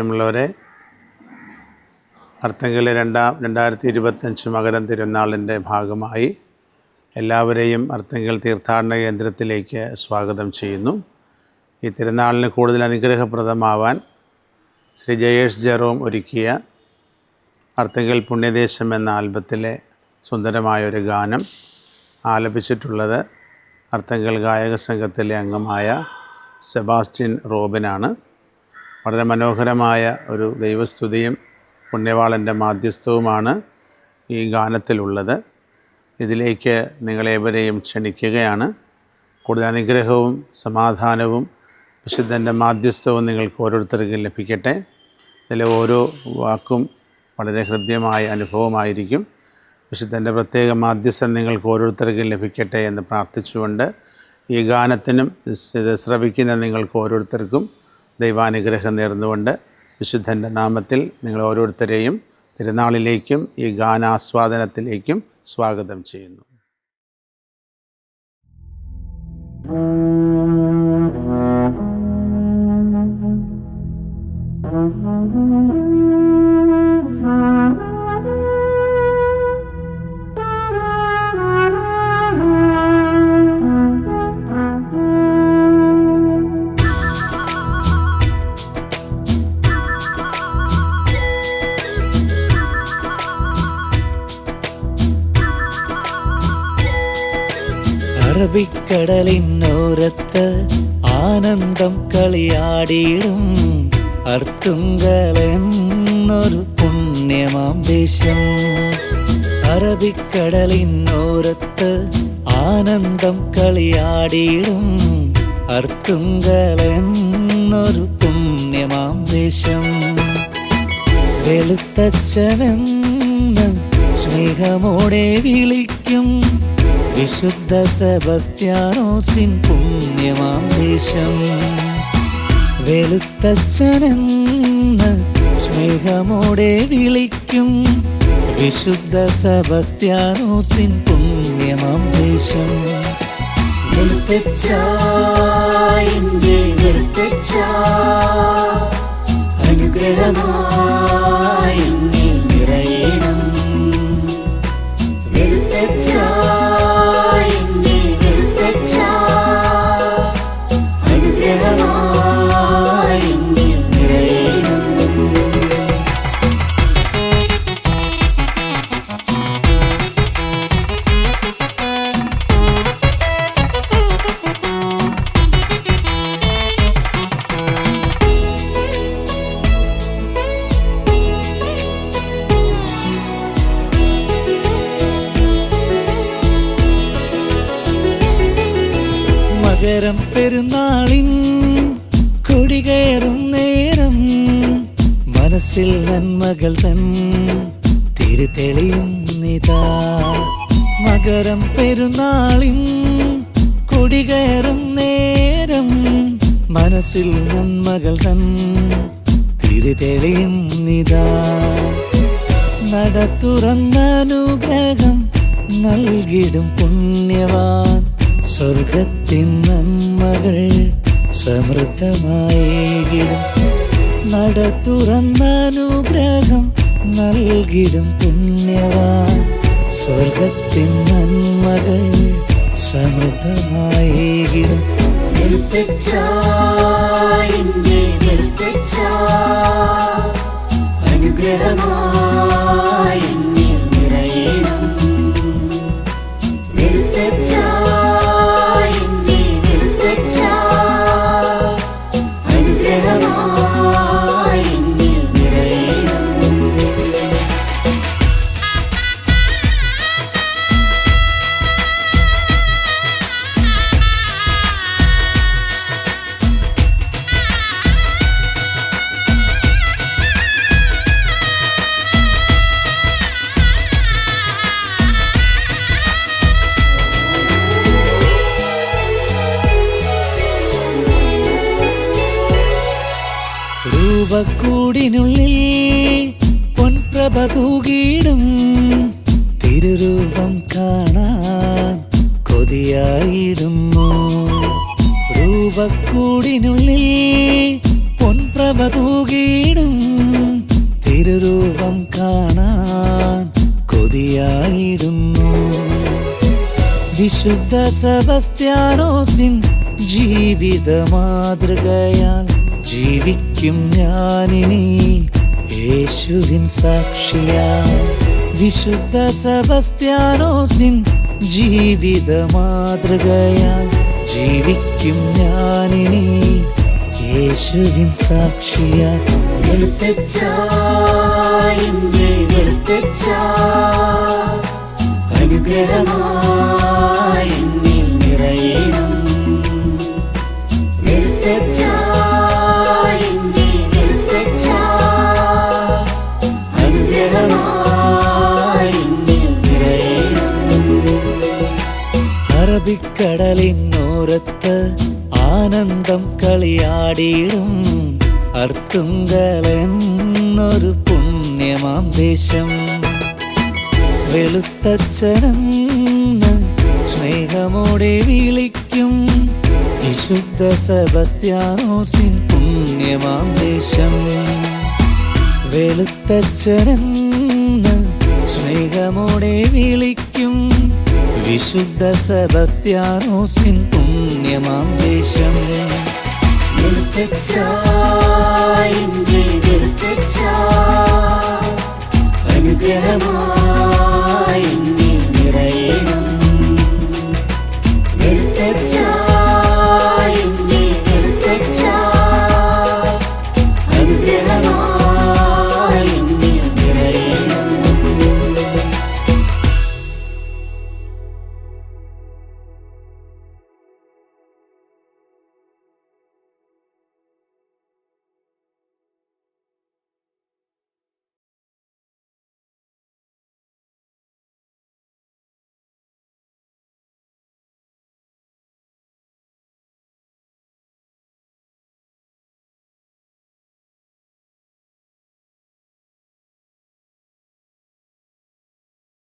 പ്രിയമുള്ളവരെ അർത്തങ്കിലെ രണ്ടാം രണ്ടായിരത്തി ഇരുപത്തഞ്ച് മകരം തിരുനാളിന്റെ ഭാഗമായി എല്ലാവരെയും അർത്തങ്കൽ തീർത്ഥാടന കേന്ദ്രത്തിലേക്ക് സ്വാഗതം ചെയ്യുന്നു. ഈ തിരുനാളിന് കൂടുതൽ അനുഗ്രഹപ്രദമാവാൻ ശ്രീ ജയേഷ് ജെറോം ഒരുക്കിയ അർത്തങ്കൽ പുണ്യദേശം എന്ന ആൽബത്തിലെ സുന്ദരമായൊരു ഗാനം ആലപിച്ചിട്ടുള്ളത് അർത്തങ്കൽ ഗായക സംഘത്തിലെ അംഗമായ സെബാസ്റ്റ്യൻ റോബിനാണ്. വളരെ മനോഹരമായ ഒരു ദൈവസ്തുതിയും പുണ്യവാളന്റെ മാധ്യസ്ഥവുമാണ് ഈ ഗാനത്തിലുള്ളത്. ഇതിലേക്ക് നിങ്ങളേവരെയും ക്ഷണിക്കുകയാണ്. കൂടുതൽ അനുഗ്രഹവും സമാധാനവും വിശുദ്ധന്റെ മാധ്യസ്ഥവും നിങ്ങൾക്ക് ഓരോരുത്തർക്കും ലഭിക്കട്ടെ. ഇതിലെ ഓരോ വാക്കും വളരെ ഹൃദ്യമായ അനുഭവമായിരിക്കും. വിശുദ്ധന്റെ പ്രത്യേക മാധ്യസ്ഥം നിങ്ങൾക്ക് ഓരോരുത്തർക്കും ലഭിക്കട്ടെ എന്ന് പ്രാർത്ഥിച്ചുകൊണ്ട് ഈ ഗാനത്തിനും ഇത് ശ്രവിക്കുന്ന നിങ്ങൾക്ക് ഓരോരുത്തർക്കും ദൈവാനുഗ്രഹം നേർന്നുകൊണ്ട് വിശുദ്ധന്റെ നാമത്തിൽ നിങ്ങൾ ഓരോരുത്തരെയും തിരുനാളിലേക്കും ഈ ഗാനാസ്വാദനത്തിലേക്കും സ്വാഗതം ചെയ്യുന്നു. അറബിക്കടലിനോരത്ത് ആനന്ദം കളിയാടിയിടും. അർത്തുങ്കലെന്നൊരു പുണ്യമാം ദേശം. അറബിക്കടലിനോരത്ത് ആനന്ദം കളിയാടിയിടും. അർത്തുങ്കലെന്നൊരു പുണ്യമാം ദേശം. വെളുത്തച്ഛനെന്ന് സ്നേഹമോടെ വിളിക്കും. വിശുദ്ധ സെബസ്ത്യാനോസിൻ പുണ്യമാം ദേശം. വെളുത്തച്ഛനെന്ന് സ്നേഹമോടെ വിളിക്കും. വിശുദ്ധ സെബസ്ത്യാനോസിൻ പുണ്യമാം ദേശം. അനുഗ്രഹമായി പെരുന്നാളിൻ കൊടികയറും നേരം മനസ്സിൽ നന്മകൾ തൻ തിരുതെളിയും നിതാ മകരം പെരുന്നാളിൻ കൊടികയറും നേരം മനസ്സിൽ നന്മകൾ തൻ തിരുതെളിയും നിതാ നട തുറന്ന അനുഗ്രഹം നൽകിടും പുണ്യവാൻ സ്വർഗത്തിൻ നന്മകൾ സമൃദ്ധമായിടും നട തുറന്ന അനുഗ്രഹം നൽകിടും പുണ്യവാൻ സ്വർഗത്തിൻ നന്മകൾ സമൃദ്ധമായിടും വെളുത്തച്ചായിന്റെ ഉവക്കൂടിനുള്ളിൽ പൊൻപ്രഭ തൂകിയിടും. തിരുരൂപം കാണാൻ കൊതിയായിടുന്നു രൂപക്കൂടിനുള്ളിൽ പൊൻപ്രഭ തൂകിയിടും. തിരുരൂപം കാണാൻ കൊതിയായിടുന്നു വിശുദ്ധ സബസ്ത്യാനോസിൻ ജീവിത മാതൃകയാൽ ജീവിക്ക. ഞാനിനി യേശുവിൻ സാക്ഷിയ. വിശുദ്ധ സെബസ്ത്യാനോസിൻ ജീവിത മാതൃകയാൽ ജീവിക്കും ഞാനിനി യേശുവിൻ സാക്ഷിയാൽ വെളുത്തച്ഛ എന്റെ അറബിക്കടലിനോരത്ത് ആനന്ദം കളിയാടിയിടും. അർത്തുങ്കലെന്നൊരു പുണ്യമാം ദേശം. വെളുത്തച്ഛനെന്ന് സ്നേഹമോടെ വിളിക്കും. വിശുദ്ധ സെബസ്ത്യാനോസിൻ പുണ്യമാം ദേശം. വെളുത്തച്ഛനെന്ന് സ്നേഹമോടെ വിളിക്കും. വിശുദ്ധ സെബസ്ത്യാനോസിൻ പുണ്യമാം ദേശം. അനുഗ്രഹമാ.